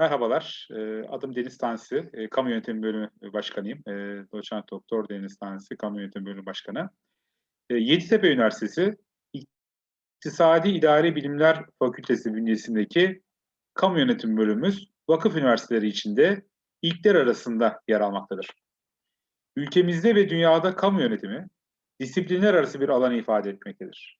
Merhabalar, eee, adım Deniz Tansi, eee, Kamu Yönetimi Bölümü Başkanıyım. Eee, Doçent Doktor Deniz Tansi, Kamu Yönetimi Bölümü Başkanı. Yeditepe Üniversitesi İktisadi İdari Bilimler Fakültesi bünyesindeki Kamu Yönetimi Bölümümüz, vakıf üniversiteleri içinde ilkler arasında yer almaktadır. Ülkemizde ve dünyada kamu yönetimi, disiplinler arası bir alanı ifade etmektedir.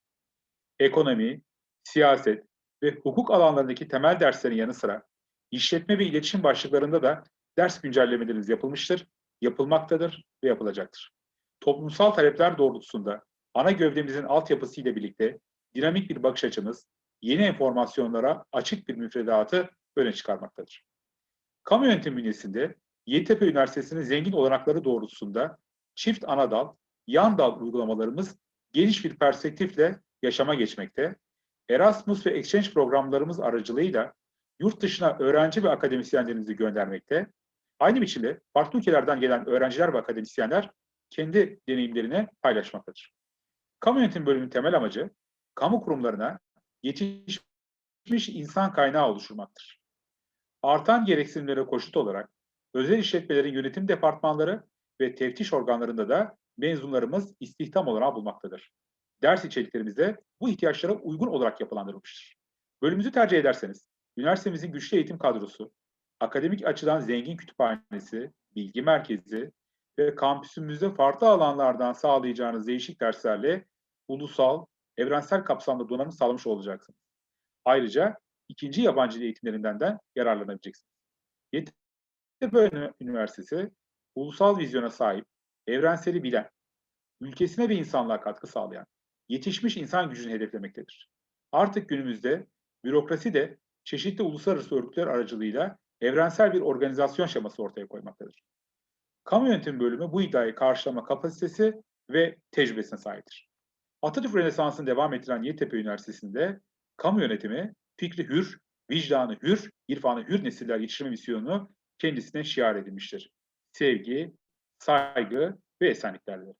Ekonomi, siyaset ve hukuk alanlarındaki temel derslerin yanı sıra işletme ve iletişim başlıklarında da ders güncellemelerimiz yapılmıştır, yapılmaktadır ve yapılacaktır. Toplumsal talepler doğrultusunda ana gövdemizin altyapısı ile birlikte dinamik bir bakış açımız, yeni enformasyonlara açık bir müfredatı öne çıkarmaktadır. Kamu yönetimi bünyesinde Yeditepe Üniversitesi'nin zengin olanakları doğrultusunda çift ana dal, yan dal uygulamalarımız geniş bir perspektifle yaşama geçmekte. Erasmus ve Exchange programlarımız aracılığıyla yurt dışına öğrenci ve akademisyenlerimizi göndermekte. Aynı biçimde farklı ülkelerden gelen öğrenciler ve akademisyenler kendi deneyimlerini paylaşmaktadır. Kamu yönetimi bölümünün temel amacı, kamu kurumlarına yetişmiş insan kaynağı oluşturmaktır. Artan gereksinimlere koşut olarak özel işletmelerin yönetim departmanları ve teftiş organlarında da mezunlarımız istihdam olanağı bulmaktadır. Ders içeriklerimiz de bu ihtiyaçlara uygun olarak yapılandırılmıştır. Bölümümüzü tercih ederseniz, üniversitemizin güçlü eğitim kadrosu, akademik açıdan zengin kütüphanesi, bilgi merkezi ve kampüsümüzde farklı alanlardan sağlayacağınız değişik derslerle ulusal, evrensel kapsamda donanım sağlamış olacaksınız. Ayrıca ikinci yabancı dil eğitimlerinden de yararlanabileceksiniz. Yeditepe Üniversitesi, ulusal vizyona sahip, evrenseli bilen, ülkesine ve insanlığa katkı sağlayan, yetişmiş insan gücünü hedeflemektedir. Artık günümüzde bürokrasi de çeşitli uluslararası örgütler aracılığıyla evrensel bir organizasyon şeması ortaya koymaktadır. Kamu yönetimi bölümü bu iddiayı karşılama kapasitesi ve tecrübesine sahiptir. Atatürk Rönesansı'nı devam ettiren Yeditepe Üniversitesi'nde kamu yönetimi fikri hür, vicdanı hür, irfanı hür nesiller yetiştirme misyonunu kendisine şiar edilmiştir. Sevgi, saygı ve esenliklerdir.